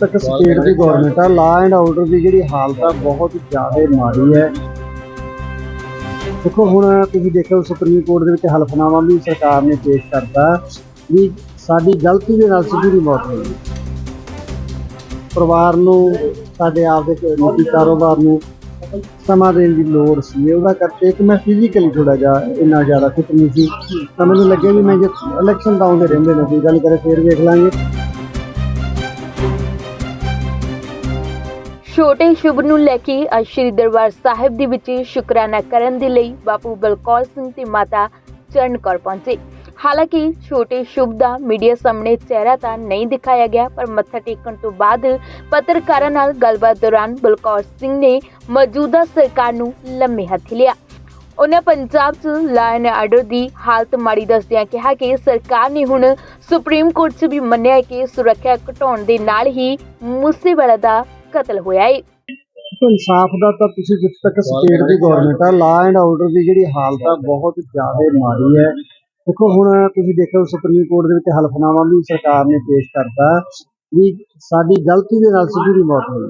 ਤੱਕ ਸਟੇਟ ਦੀ ਗਵਰਨਮੈਂਟ ਆ law and order ਦੀ ਜਿਹੜੀ ਹਾਲਤ ਆ, ਬਹੁਤ ਜ਼ਿਆਦਾ ਮਾੜੀ ਹੈ। ਦੇਖੋ, ਹੁਣ ਤੁਸੀਂ ਦੇਖੋ ਸੁਪਰੀਮ ਕੋਰਟ ਦੇ ਵਿੱਚ ਹਲਫਨਾਮਾ ਵੀ ਸਰਕਾਰ ਨੇ ਪੇਸ਼ ਕਰਤਾ ਵੀ ਸਾਡੀ ਗਲਤੀ ਦੇ ਨਾਲ ਸਿੱਧੂ ਦੀ ਮੌਤ ਹੋਈ। ਪਰਿਵਾਰ ਨੂੰ, ਸਾਡੇ ਆਪ ਦੇ ਨਿੱਜੀ ਕਾਰੋਬਾਰ ਨੂੰ ਸਮਾਂ ਦੇਣ ਦੀ ਲੋੜ ਸੀ। ਉਹਦਾ ਕਰਕੇ ਇੱਕ ਮੈਂ ਫਿਜ਼ੀਕਲੀ ਥੋੜਾ ਜਿਹਾ ਇੰਨਾ ਜ਼ਿਆਦਾ ਫਿਟ ਨਹੀਂ ਸੀ। ਤਾਂ ਮੈਨੂੰ ਲੱਗਿਆ ਵੀ ਮੈਂ ਜੇ ਇਲੈਕਸ਼ਨ ਡਾਊਨ ਦੇ ਰਹਿੰਦੇ ਨੇ, ਕੋਈ ਗੱਲ ਕਰੇ, ਫੇਰ ਵੇਖ ਲਾਂਗੇ। ਛੋਟੇ ਸ਼ੁਭ ਨੂੰ ਲੈ ਕੇ ਅੱਜ ਸ਼੍ਰੀ ਦਰਬਾਰ ਸਾਹਿਬ ਦੇ ਵਿੱਚ ਸ਼ੁਕਰਾਨਾ ਕਰਨ ਦੇ ਲਈ ਬਾਪੂ ਬਲਕੌਰ ਸਿੰਘ ਤੇ ਮਾਤਾ ਚਰਨ ਕੌਰ ਪਹੁੰਚੇ। ਹਾਲਾਂਕਿ ਛੋਟੇ ਸ਼ੁਭ ਦਾ ਮੀਡੀਆ ਸਾਹਮਣੇ ਚਿਹਰਾ ਤਾਂ ਨਹੀਂ ਦਿਖਾਇਆ ਗਿਆ, ਪਰ ਮੱਥਾ ਟੇਕਣ ਤੋਂ ਬਾਅਦ ਪੱਤਰਕਾਰਾਂ ਨਾਲ ਗੱਲਬਾਤ ਦੌਰਾਨ ਬਲਕੌਰ ਸਿੰਘ ਨੇ ਮੌਜੂਦਾ ਸਰਕਾਰ ਨੂੰ ਲੰਮੇ ਹੱਥ ਲਿਆ। ਉਹਨਾਂ ਪੰਜਾਬ 'ਚ ਲਾਇਨ ਆਰਡਰ ਦੀ ਹਾਲਤ ਮਾੜੀ ਦੱਸਦਿਆਂ ਕਿਹਾ ਕਿ ਸਰਕਾਰ ਨੇ ਹੁਣ ਸੁਪਰੀਮ ਕੋਰਟ 'ਚ ਵੀ ਮੰਨਿਆ ਕਿ ਸੁਰੱਖਿਆ ਘਟਾਉਣ ਦੇ ਨਾਲ ਹੀ ਮੂਸੇਵਾਲਾ ਦਾ ਕਤਲ ਹੋਇਆ ਹੈ ਇਨਸਾਫ ਦਾ ਤਾਂ ਤੁਸੀਂ ਜਿੱਥੇ ਤੱਕ ਸਟੇਟ ਦੀ ਗਵਰਨਮੈਂਟ ਆ ਲਾ ਐਂਡ ਆਰਡਰ ਦੀ ਜਿਹੜੀ ਹਾਲਤ ਆ ਬਹੁਤ ਜ਼ਿਆਦਾ ਮਾੜੀ ਹੈ। ਦੇਖੋ ਹੁਣ ਤੁਸੀਂ ਦੇਖੋ ਸੁਪਰੀਮ ਕੋਰਟ ਦੇ ਵਿੱਚ ਹਲਫਨਾਮਾ ਵੀ ਸਰਕਾਰ ਨੇ ਪੇਸ਼ ਕਰਤਾ ਵੀ ਸਾਡੀ ਗਲਤੀ ਦੇ ਨਾਲ ਸਿੱਧੂ ਦੀ ਮੌਤ ਹੋਈ।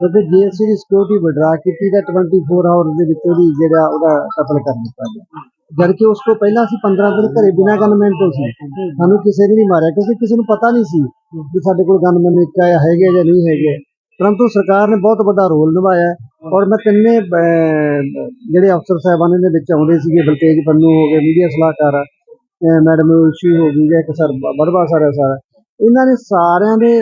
ਕਿਉਂਕਿ ਜੇ ਅਸੀਂ ਦੀ ਸਿਕਿਉਰਿਟੀ ਵਿਡਰਾ ਕੀਤੀ ਤਾਂ 24 ਆਵਰ ਦੇ ਵਿੱਚ ਉਹਦੀ ਜਿਹੜਾ ਉਹਦਾ ਕਤਲ ਕਰ ਦਿੱਤਾ ਗਿਆ। ਜਦ ਕਿ ਉਸ ਤੋਂ ਪਹਿਲਾਂ ਅਸੀਂ 15 ਦਿਨ ਘਰੇ ਬਿਨਾਂ ਗਨਮੈਨ ਤੋਂ ਸੀ। ਸਾਨੂੰ ਕਿਸੇ ਨੇ ਨਹੀਂ ਮਾਰਿਆ, ਕਿਉਂਕਿ ਕਿਸੇ ਨੂੰ ਪਤਾ ਨਹੀਂ ਸੀ ਕਿ ਸਾਡੇ ਕੋਲ ਗਨਮੈਨ ਇੱਕ ਆਇਆ ਹੈਗੇ ਜਾਂ ਨਹੀਂ ਹੈਗੇ। ਪਰੰਤੂ ਸਰਕਾਰ ਨੇ ਬਹੁਤ ਵੱਡਾ ਰੋਲ ਨਿਭਾਇਆ ਔਰ ਮੈਂ ਤਿੰਨੇ ਜਿਹੜੇ ਅਫਸਰ ਸਾਹਿਬਾਨ ਦੇ ਵਿੱਚ ਆਉਂਦੇ ਸੀਗੇ ਬਲਤੇਜ ਪੰਨੂ ਹੋ ਗਏ ਮੀਡੀਆ ਸਲਾਹਕਾਰ ਮੈਡਮ ਉਸ਼ੀ ਹੋ ਗਈ ਜਾਂ ਇੱਕ ਸਰ ਬੜਵਾ ਸਰ ਹੈ ਸਰ ਇਹਨਾਂ ਨੇ ਸਾਰਿਆਂ ਦੇ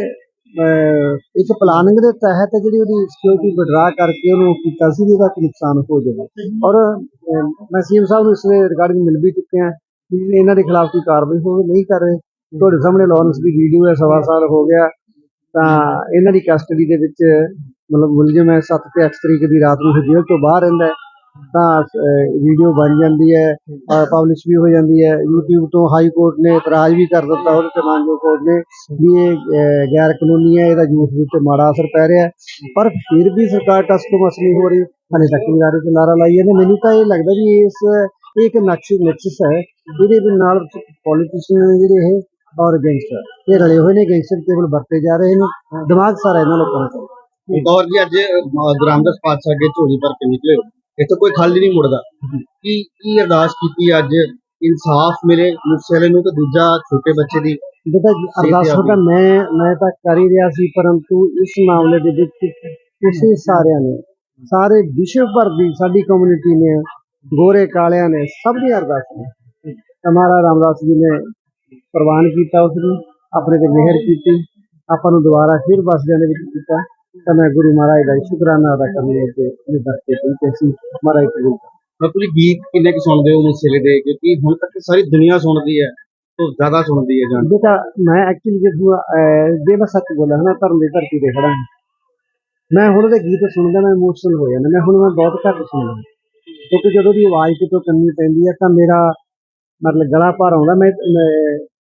ਅਹ, ਇੱਕ ਪਲਾਨਿੰਗ ਦੇ ਤਹਿਤ ਜਿਹੜੀ ਉਹਦੀ ਸਿਕਿਉਰਿਟੀ ਵਿਡਰਾ ਕਰਕੇ ਉਹਨੂੰ ਕੀਤਾ ਸੀ ਵੀ ਇਹਦਾ ਕੋਈ ਨੁਕਸਾਨ ਹੋ ਜਾਵੇ। ਔਰ ਅਹ, ਮੈਂ ਸੀਐਮ ਸਾਹਿਬ ਨੂੰ ਇਸ ਦੇ ਰਿਗਾਰਡਿੰਗ ਮਿਲ ਵੀ ਚੁੱਕਿਆ ਕਿ ਇਹਨਾਂ ਦੇ ਖਿਲਾਫ ਕੋਈ ਕਾਰਵਾਈ ਹੋਵੇ ਨਹੀਂ ਕਰ ਰਹੇ। ਤੁਹਾਡੇ ਸਾਹਮਣੇ ਲਾਰੈਂਸ ਦੀ ਵੀਡੀਓ ਹੈ ਸਵਾ ਸਾਲ ਹੋ ਗਿਆ। ਤਾਂ ਇਹਨਾਂ ਦੀ ਕਸਟਡੀ ਦੇ ਵਿੱਚ ਮਤਲਬ ਮੁਲਜ਼ਮ ਹੈ 7 ਤੇ 8 ਤਰੀਕ ਦੀ ਰਾਤ ਨੂੰ ਜੇਲ੍ਹ ਤੋਂ ਬਾਹਰ ਰਹਿੰਦਾ ਹੈ। ਤਾਂ ਵੀਡੀਓ ਬਣ ਜਾਂਦੀ ਹੈ ਪਬਲਿਸ਼ ਵੀ ਹੋ ਜਾਂਦੀ ਹੈ। YouTube ਤੋਂ ਹਾਈ ਕੋਰਟ ਨੇ ਇਤਰਾਜ਼ ਵੀ ਕਰ ਦਿੱਤਾ ਉਹਦੇ ਤੇ ਮਾਨਜੋ ਕੋਰਟ ਨੇ ਵੀ ਇਹ ਗੈਰ ਕਾਨੂੰਨੀ ਹੈ ਇਹਦਾ ਯੂਥ ਦੇ ਉੱਤੇ ਮਾੜਾ ਅਸਰ ਪੈ ਰਿਹਾ ਪਰ ਫਿਰ ਵੀ ਸਰਕਾਰ ਟਸ ਤੋਂ ਮਸ ਨਹੀਂ ਹੋ ਰਹੀ ਹਲੇ ਤੱਕ ਵੀ ਨਾਰੇ ਤੇ ਨਾਰਾ ਲਾਈ ਜਾਂਦੇ। ਮੈਨੂੰ ਤਾਂ ਇਹ ਲੱਗਦਾ ਵੀ ਇਸ ਇਹ ਇੱਕ ਨਕਸ਼ ਨਕਸ਼ਸ ਹੈ। ਇਹਦੇ ਦੇ ਨਾਲ ਪੋਲੀਟੀਸ਼ੀਅਨ ਜਿਹੜੇ ਇਹ ਔਰ ਗੈਂਗਸਟਰ ਇਹ ਰਲੇ ਹੋਏ ਨੇ ਗੈਂਗਸਟਰ ਕੇਵਲ ਵਰਤੇ ਜਾ ਰਹੇ ਨੇ। ਦਿਮਾਗ ਸਾਰਾ ਇਹਨਾਂ ਲੋਕਾਂ ਦਾ। ਗੌਰ ਜੀ ਅੱਜ ਗ੍ਰਾਮਦਸ ਪਾਤਸ਼ਾਹ ਅੱਗੇ ਝੋਲੀ ਭਰ ਕੇ ਨਿਕਲੇ ਹੋ। ਇੱਥੇ ਕੋਈ ਖੱਲ ਨਹੀਂ ਮੁੜਦਾ। ਕੀ ਕੀ ਅਰਦਾਸ ਕੀਤੀ ਅੱਜ? ਇਨਸਾਫ ਮਿਲੇ ਮੁਸਲੇ ਨੂੰ ਤੇ ਦੂਜਾ ਛੋਟੇ ਬੱਚੇ ਦੀ ਬੇਟਾ ਅਰਦਾਸ ਤਾਂ ਮੈਂ ਮੈਂ ਤਾਂ ਕਰ ਹੀ ਰਿਹਾ ਸੀ ਪਰੰਤੂ ਇਸ ਮਾਮਲੇ ਦੇ ਵਿੱਚ ਤੁਸੀਂ ਸਾਰਿਆਂ ਨੇ ਸਾਰੇ ਵਿਸ਼ਵ ਭਰ ਦੀ ਸਾਡੀ ਕਮਿਊਨਿਟੀ ਨੇ ਗੋਰੇ ਕਾਲਿਆਂ ਨੇ ਸਭ ਦੀ ਅਰਦਾਸ ਨੇ। ਹਮਾਰਾ ਰਾਮਦਾਸ ਜੀ ਨੇ ਪ੍ਰਵਾਨ ਕੀਤਾ ਉਸ ਨੂੰ ਆਪਣੇ ਤੇ ਮਿਹਰ ਕੀਤੀ। ਆਪਾਂ ਨੂੰ ਦੁਬਾਰਾ ਫਿਰ ਵਸਦਿਆਂ ਦੇ ਵਿੱਚ ਕੀਤਾ। ਤਾਂ ਮੈਂ ਗੁਰੂ ਮਹਾਰਾਜ ਦਾ ਸ਼ੁਕਰਾਨਾ ਅਦਾ ਕਰਨ ਲਈ ਤੇ ਇਹ ਦਰਤੇ ਤੇ ਅਸੀਂ ਮਹਾਰਾਜ ਕਰ। ਮੈਂ ਤੁਸੀਂ ਗੀਤ ਕਿੰਨੇ ਕੁ ਸੁਣਦੇ ਹੋ ਮੁਸਲੇ ਦੇ? ਕਿਉਂਕਿ ਹੁਣ ਤੱਕ ਸਾਰੀ ਦੁਨੀਆ ਸੁਣਦੀ ਹੈ ਤੋਂ ਜ਼ਿਆਦਾ ਸੁਣਦੀ ਹੈ ਜਾਨ ਬੇਟਾ ਮੈਂ ਐਕਚੁਅਲੀ ਜਦੋਂ ਜੇ ਮੈਂ ਸੱਚ ਬੋਲਾਂ ਨਾ ਧਰਮ ਦੀ ਧਰਤੀ ਤੇ ਖੜਾ ਹਾਂ। ਮੈਂ ਹੁਣ ਦੇ ਗੀਤ ਸੁਣਦਾ ਮੈਂ ਇਮੋਸ਼ਨਲ ਹੋ ਜਾਂਦਾ। ਮੈਂ ਹੁਣ ਮੈਂ ਬਹੁਤ ਘੱਟ ਸੁਣਦਾ ਕਿਉਂਕਿ ਜਦੋਂ ਦੀ ਆਵਾਜ਼ ਕਿਤੋਂ ਕੰਨੀ ਪੈਂਦੀ ਹੈ ਤਾਂ ਮੇਰਾ ਮਤਲਬ ਗਲਾ ਭਰ ਆਉਂਦਾ। ਮੈਂ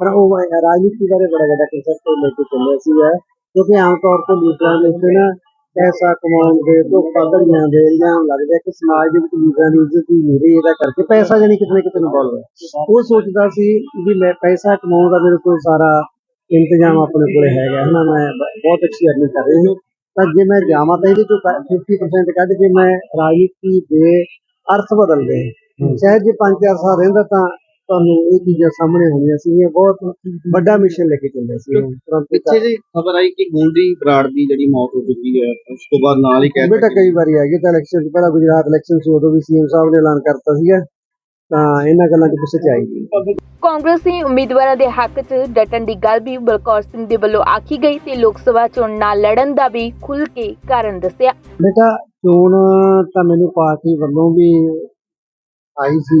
ਪਰ ਉਹ ਰਾਜਨੀਤੀ ਬਾਰੇ ਬੜਾ ਵੱਡਾ ਕਨਸੈਪਟ ਲੈ ਕੇ ਚੱਲਿਆ ਸੀਗਾ। ਕਿਉਂਕਿ ਆਮ ਤੌਰ ਤੇ ਲੀਡਰਾਂ ਦੇ ਉੱਤੇ ਨਾ ਪੈਸਾ ਕਮਾਉਣ ਦੇ ਤੋਂ ਪਦੜੀਆਂ ਦੇ ਇਲਜ਼ਾਮ ਲੱਗਦਾ ਕਿ ਸਮਾਜ ਦੇ ਵਿੱਚ ਲੀਡਰਾਂ ਦੀ ਇੱਜ਼ਤ ਹੀ ਨਹੀਂ ਰਹੀ ਇਹਦਾ ਕਰਕੇ ਪੈਸਾ ਜਾਨੀ ਕਿਤੇ ਨਾ ਕਿਤੇ ਇਨਵੋਲਵ ਹੈ ਉਹ ਸੋਚਦਾ ਸੀ ਵੀ ਮੈਂ ਪੈਸਾ ਕਮਾਉਣ ਦਾ ਮੇਰੇ ਕੋਲ ਸਾਰਾ ਇੰਤਜ਼ਾਮ ਆਪਣੇ ਕੋਲੇ ਹੈਗਾ ਹਨਾ ਮੈਂ ਬਹੁਤ ਅੱਛੀ ਅਰਨਿੰਗ ਕਰ ਰਹੀ ਹਾਂ। ਤਾਂ ਜੇ ਮੈਂ ਜਾਵਾਂ ਤਾਂ ਇਹਦੇ ਚੋਂ 50% ਕੱਢ ਕੇ ਮੈਂ ਰਾਜਨੀਤੀ ਦੇ ਅਰਥ ਬਦਲਦੇ ਸ਼ਾਇਦ ਜੇ 5-4 ਸਾਲ ਰਹਿੰਦਾ ਤਾਂ ਤੁਹਾਨੂੰ ਇਹ ਚੀਜ਼ਾਂ ਸਾਹਮਣੇ ਹੋਣੀਆਂ ਸੀਗੀਆਂ ਬਹੁਤ ਵੱਡਾ ਮਿਸ਼ਨ ਲੈ ਕੇ ਚੱਲੇ ਸੀ ਪਿੱਛੇ ਜੀ ਖਬਰ ਆਈ ਕਿ ਗੋਲਡੀ ਬਰਾੜ ਦੀ ਜਿਹੜੀ ਮੌਤ ਹੋ ਚੁੱਕੀ ਹੈ ਉਸ ਤੋਂ ਬਾਅਦ ਨਾਲ ਹੀ ਕਹਿ ਬੇਟਾ ਕਈ ਵਾਰੀ ਆ ਗਏ ਤਾਂ ਇਲੈਕਸ਼ਨ ਤੋਂ ਪਹਿਲਾਂ ਗੁਜਰਾਤ ਇਲੈਕਸ਼ਨ ਸੀ ਉਦੋਂ ਵੀ ਸੀਐਮ ਸਾਹਿਬ ਨੇ ਐਲਾਨ ਕਰਤਾ ਸੀਗਾ ਤਾਂ ਇਹਨਾਂ ਗੱਲਾਂ 'ਚ ਪਿੱਛੇ ਚ ਆਈ ਗਈ ਕਾਂਗਰਸੀ ਉਮੀਦਵਾਰਾਂ ਦੇ ਹੱਕ 'ਚ ਡਟਣ ਦੀ ਗੱਲ ਵੀ ਬਲਕੌਰ ਸਿੰਘ ਦੇ ਵੱਲੋਂ ਆਖੀ ਗਈ ਤੇ ਲੋਕ ਸਭਾ ਚੋਣ ਨਾ ਲੜਨ ਦਾ ਵੀ ਖੁੱਲ੍ਹ ਕੇ ਕਾਰਨ ਦੱਸਿਆ। ਬੇਟਾ ਚੋਣ ਤਾਂ ਮੈਨੂੰ ਪਾਰਟੀ ਵੱਲੋਂ ਵੀ ਆਈ ਸੀ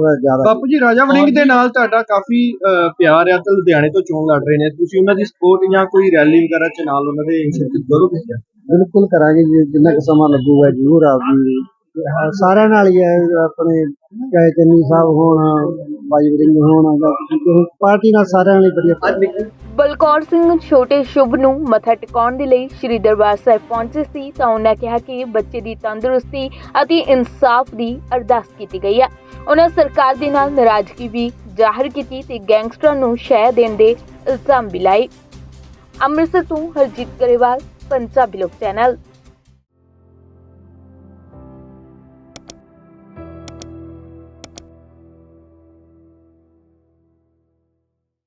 ਥੋੜਾ ਜ਼ਿਆਦਾ। ਬਾਪੂ ਜੀ ਰਾਜਾ ਵੜਿੰਗ ਦੇ ਨਾਲ ਤੁਹਾਡਾ ਕਾਫੀ ਅਹ, ਪਿਆਰ ਆ ਤੇ ਲੁਧਿਆਣੇ ਤੋਂ ਚੋਣ ਲੜ ਰਹੇ ਨੇ। ਤੁਸੀਂ ਉਹਨਾਂ ਦੀ ਸਪੋਰਟ ਜਾਂ ਕੋਈ ਰੈਲੀ ਵਗੈਰਾ ਚ ਨਾਲ ਉਹਨਾਂ ਦੇ ਸ਼ਿਰਕਤ ਕਰੋਗੇ? ਬਿਲਕੁਲ ਕਰਾਂਗੇ ਜੀ ਜਿੰਨਾ ਕੁ ਸਮਾਂ ਲੱਗੂਗਾ ਜ਼ਰੂਰ ਆਪਦੀ ਹਾਂ, ਸਾਰਿਆਂ ਨਾਲ ਹੀ ਹੈ ਆਪਣੇ ਚਾਹੇ ਚੰਨੀ ਸਾਹਿਬ ਹੋਣ ਬਾਈ ਵਰਿੰਗ ਹੋਣ ਜਾਂ ਕਿਸੇ ਹੋਰ ਪਾਰਟੀ ਨਾਲ ਸਾਰਿਆਂ ਨਾਲ ਹੀ ਵਧੀਆ ਬਲਕੌਰ ਸਿੰਘ ਛੋਟੇ ਸ਼ੁਭ ਨੂੰ ਮੱਥਾ ਟਿਕਾਉਣ ਦੇ ਲਈ ਸ੍ਰੀ ਦਰਬਾਰ ਸਾਹਿਬ ਪਹੁੰਚੇ ਸੀ ਤਾਂ ਉਹਨਾਂ ਕਿਹਾ ਕਿ ਬੱਚੇ ਦੀ ਤੰਦਰੁਸਤੀ ਅਤੇ ਇਨਸਾਫ ਦੀ ਅਰਦਾਸ ਕੀਤੀ ਗਈ ਹੈ ਉਹਨਾਂ ਸਰਕਾਰ ਦੇ ਨਾਲ ਨਾਰਾਜ਼ਗੀ ਵੀ ਜ਼ਾਹਰ ਕੀਤੀ ਤੇ ਗੈਂਗਸਟਰਾਂ ਨੂੰ ਸ਼ਹਿ ਦੇਣ ਦੇ ਇਲਜ਼ਾਮ ਵੀ ਲਾਏ। ਅੰਮ੍ਰਿਤਸਰ ਤੋਂ ਹਰਜੀਤ ਗਰੇਵਾਲ ਪੰਜਾਬੀ ਲੋਕ ਚੈਨਲ।